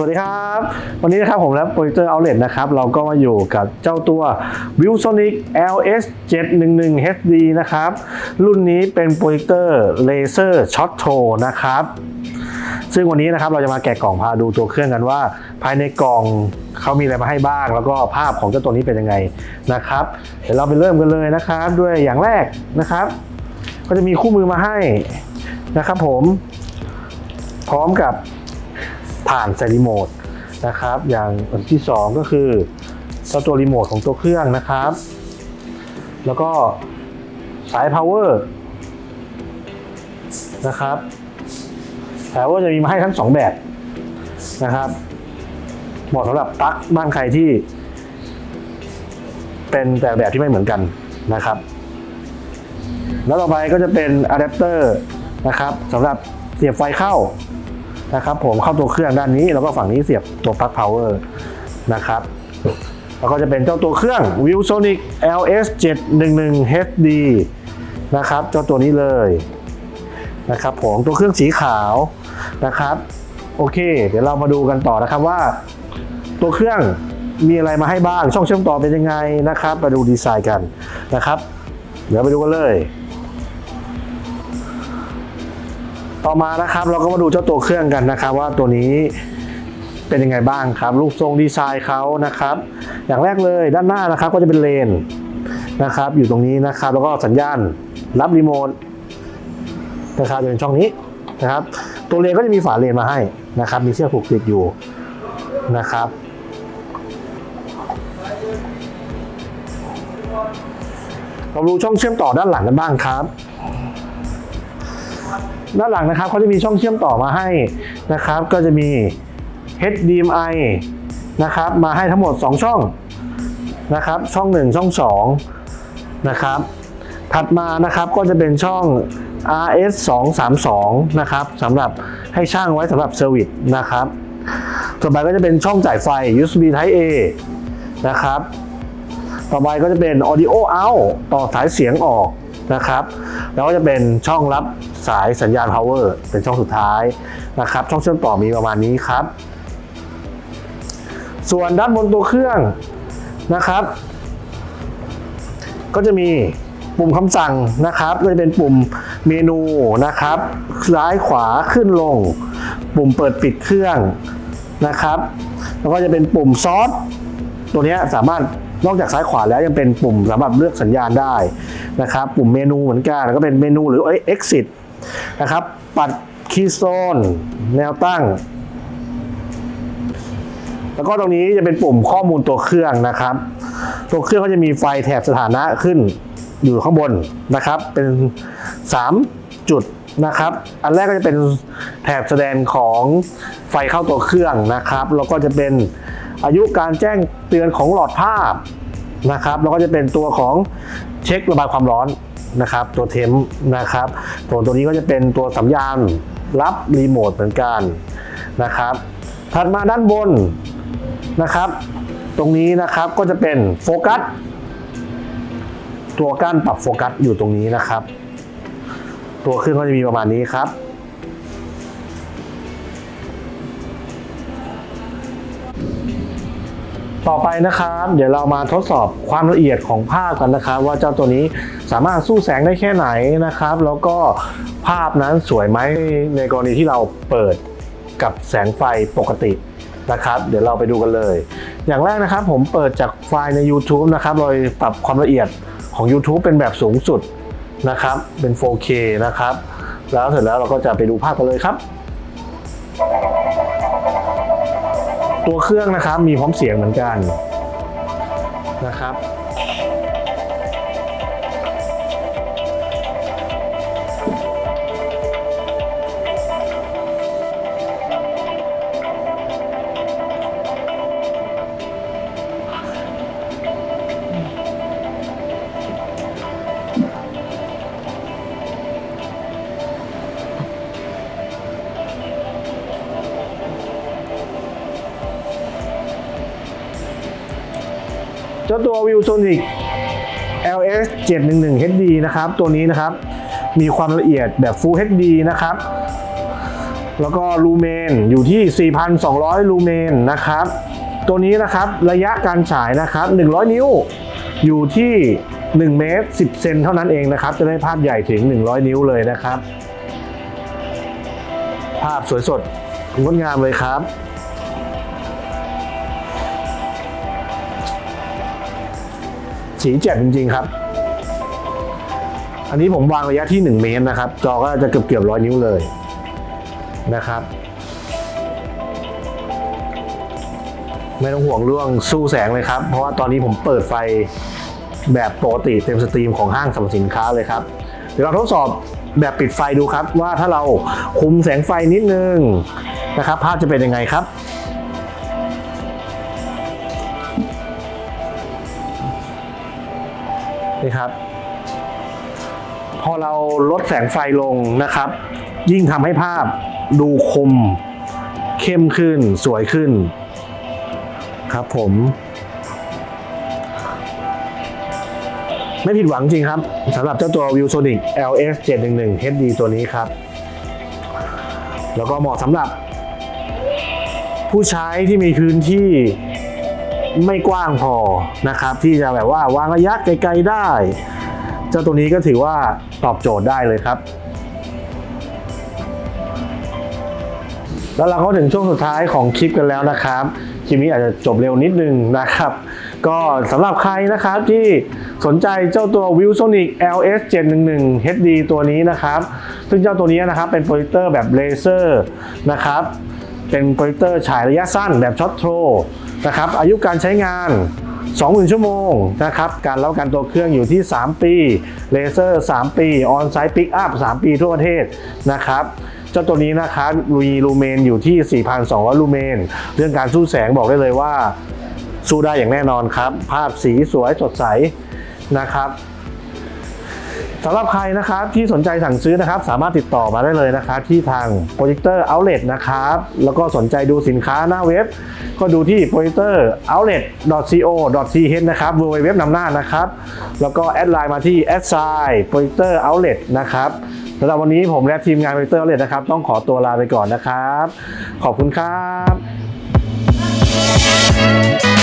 สวัสดีครับ วันนี้นะครับผมและโปรดิวเตอร์เอาเลนะครับ เราก็มาอยู่กับเจ้าตัว v i e w Sonic LS 711 HD นะครับ รุ่นนี้เป็นโปรดิวเตอร์เลเซอร์ช็อตโทนะครับ ซึ่งวันนี้นะครับเราจะมาแกะกล่องพาดูตัวเครื่องกันว่า ภายในกล่องเขามีอะไรมาให้บ้าง แล้วก็ภาพของเจ้าตัวนี้เป็นยังไงนะครับ เดี๋ยวเราไปเริ่มกันเลยนะครับ ด้วยอย่างแรกนะครับ ก็จะมีคู่มือมาให้นะครับผมพร้อมกับ ผ่านใส่รีโมทนะครับ อย่างอันที่สองก็คือเจ้าตัวรีโมทของตัวเครื่องนะครับ แล้วก็สาย power นะครับสาย power จะมีมาให้ทั้งสองแบบนะครับเหมาะสำหรับปลั๊กบ้านใครที่ เป็นแต่แบบที่ไม่เหมือนกันนะครับ แล้วต่อไปก็จะเป็นอะแดปเตอร์นะครับสำหรับเสียบไฟเข้า นะครับผมเข้าตัวเครื่องด้านนี้ แล้วก็ฝั่งนี้เสียบตัวปลั๊กพาวเวอร์นะครับแล้วก็จะเป็นเจ้าตัวเครื่อง ViewSonic LS 711 HD นะครับเจ้าตัวนี้เลยนะครับผมตัวเครื่องสีขาวนะครับ โอเค เดี๋ยวเรามาดูกันต่อนะครับว่า ตัวเครื่องมีอะไรมาให้บ้างช่องเชื่อมต่อเป็นยังไงนะครับ มาดูดีไซน์กันนะครับ เดี๋ยวไปดูกันเลย ต่อมานะครับเราก็มาดูเจ้าตัวเครื่องกันนะครับ ว่าตัวนี้เป็นยังไงบ้างครับรูปทรงดีไซน์เขานะครับ อย่างแรกเลยด้านหน้านะครับก็จะเป็นเลนนะครับอยู่ตรงนี้นะครับ แล้วก็สัญญาณรับรีโมทนะครับจะเป็นช่องนี้นะครับ ตัวเลนก็จะมีฝาเลนมาให้นะครับ มีเชือกผูกติดอยู่นะครับเราดูช่องเชื่อมต่อด้านหลังกันบ้างครับ ด้านหลังนะครับเขาจะมีช่องเชื่อมต่อมาให้นะครับ ก็จะมี HDMI นะครับมาให้ทั้งหมด 2 ช่องนะครับ ช่อง 1 ช่อง2นะครับถัดมานะครับก็จะเป็นช่อง RS 232นะครับสำหรับให้ช่างไว้สำหรับเซอร์วิสนะครับต่อไปก็จะเป็นช่องจ่ายไฟ USB Type A นะครับ ต่อไปก็จะเป็น audio out ต่อสายเสียงออกนะครับ แล้วก็จะเป็นช่องรับ สายสัญญาณ power เป็นช่องสุดท้ายนะครับ ช่องเชื่อมต่อมีประมาณนี้ครับ ส่วนด้านบนตัวเครื่องนะครับ ก็จะมีปุ่มคำสั่งนะครับก็จะเป็นปุ่มเมนูนะครับซ้ายขวาขึ้นลง ปุ่มเปิดปิดเครื่องนะครับ แล้วก็จะเป็นปุ่มซอสตัวนี้สามารถนอกจากซ้ายขวาแล้วยังเป็นปุ่มสำหรับเลือกสัญญาณได้นะครับ ปุ่มเมนูเหมือนกันแล้วก็เป็นเมนูหรือ exit นะครับ ปัดคีย์โซน แนวตั้ง แล้วก็ตรงนี้จะเป็นปุ่มข้อมูลตัวเครื่องนะครับ ตัวเครื่องก็จะมีไฟแถบสถานะขึ้นอยู่ข้างบนนะครับ เป็น 3 จุดนะครับ อันแรกก็จะเป็นแถบแสดงของไฟเข้าตัวเครื่องนะครับ แล้วก็จะเป็นอายุการแจ้งเตือนของหลอดภาพนะครับ แล้วก็จะเป็นตัวของเช็คระบายความร้อน นะครับ ตัวเทมนะครับตัวตัวนี้ก็จะเป็นตัวสัญญาณรับรีโมทเหมือนกันนะครับ ถัดมาด้านบนนะครับ ตรงนี้นะครับก็จะเป็นโฟกัสตัวก้านปรับโฟกัสอยู่ตรงนี้นะครับ ตัวเครื่องก็จะมีประมาณนี้ครับ ต่อไปนะครับ เดี๋ยวเรามาทดสอบความละเอียดของภาพกันนะครับ ว่าเจ้าตัวนี้สามารถสู้แสงได้แค่ไหนนะครับ แล้วก็ภาพนั้นสวยไหมในกรณีที่เราเปิดกับแสงไฟปกตินะครับ เดี๋ยวเราไปดูกันเลย อย่างแรกนะครับผมเปิดจากไฟล์ใน YouTube นะครับโดยปรับความละเอียดของ YouTube เป็นแบบสูงสุดนะครับเป็น 4K นะครับ แล้วเสร็จแล้วเราก็จะไปดูภาพกันเลยครับ ตัวเครื่องนะครับมีพร้อมเสียงเหมือนกันนะครับ เจ้าตัว ViewSonic LS 711 HD นะครับ ตัวนี้นะครับ มีความละเอียดแบบ Full HD นะครับ แล้วก็ลูเมนอยู่ที่ 4,200 ลูเมนนะครับ ตัวนี้นะครับระยะการฉายนะครับ 100 นิ้วอยู่ที่1เมตร10 เซนเท่านั้นเองนะครับ จะได้ภาพใหญ่ถึง 100 นิ้วเลยนะครับ ภาพสวยสดงดงามเลยครับ สีแจ่มจริงๆครับ อันนี้ผมวางระยะที่ 1 เมตรนะครับ จอก็จะเกือบเกือบร้อยนิ้วเลยนะครับ ไม่ต้องห่วงเรื่องสู้แสงเลยครับ เพราะว่าตอนนี้ผมเปิดไฟแบบปกติเต็มสตรีมของห้างสรรพสินค้าเลยครับ เดี๋ยวเราทดสอบแบบปิดไฟดูครับ ว่าถ้าเราคุมแสงไฟนิดนึงนะครับ ภาพจะเป็นยังไงครับ นี่ครับ พอเราลดแสงไฟลงนะครับ ยิ่งทำให้ภาพดูคม เข้มขึ้นสวยขึ้น ครับผม ไม่ผิดหวังจริงครับสำหรับเจ้าตัว ViewSonic LS 711 HD ตัวนี้ครับ แล้วก็เหมาะสำหรับผู้ใช้ที่มีพื้นที่ ไม่กว้างพอนะครับ ที่จะแบบว่าวางระยะไกลๆได้ เจ้าตัวนี้ก็ถือว่าตอบโจทย์ได้เลยครับ แล้วเราก็ถึงช่วงสุดท้ายของคลิปกันแล้วนะครับคลิปนี้อาจจะจบเร็วนิดนึงนะครับ ก็สำหรับใครนะครับที่สนใจเจ้าตัว ViewSonic LS 711 HD ตัวนี้นะครับ ซึ่งเจ้าตัวนี้นะครับเป็นโปรเจคเตอร์แบบเลเซอร์นะครับ เป็นโปรเจคเตอร์ฉายระยะสั้นแบบช็อตโทรนะครับอายุการใช้งาน 20,000 ชั่วโมงนะครับการรับประกันตัวเครื่องอยู่ที่ 3 ปีเลเซอร์ 3 ปีออนไซต์ปิกอัพ3ปีทั่วประเทศนะครับเจ้าตัวนี้นะครับมีลูเมนอยู่ที่ 4,200 ลูเมน เรื่องการสู้แสงบอกได้เลยว่า สู้ได้อย่างแน่นอนครับ ภาพสีสวยสดใสนะครับ สำหรับใครนะครับที่สนใจสั่งซื้อนะครับ สามารถติดต่อมาได้เลยนะครับ ที่ทาง Projector Outlet นะครับ แล้วก็สนใจดูสินค้าหน้าเว็บ ก็ดูที่ projector outlet co th นะครับ w w w นำหน้านะครับ แล้วก็แอดไลน์มาที่ a d s i projector outlet นะครับสำหรับวันนี้ผมและทีมงาน projector outlet นะครับ ต้องขอตัวลาไปก่อนนะครับ ขอบคุณครับ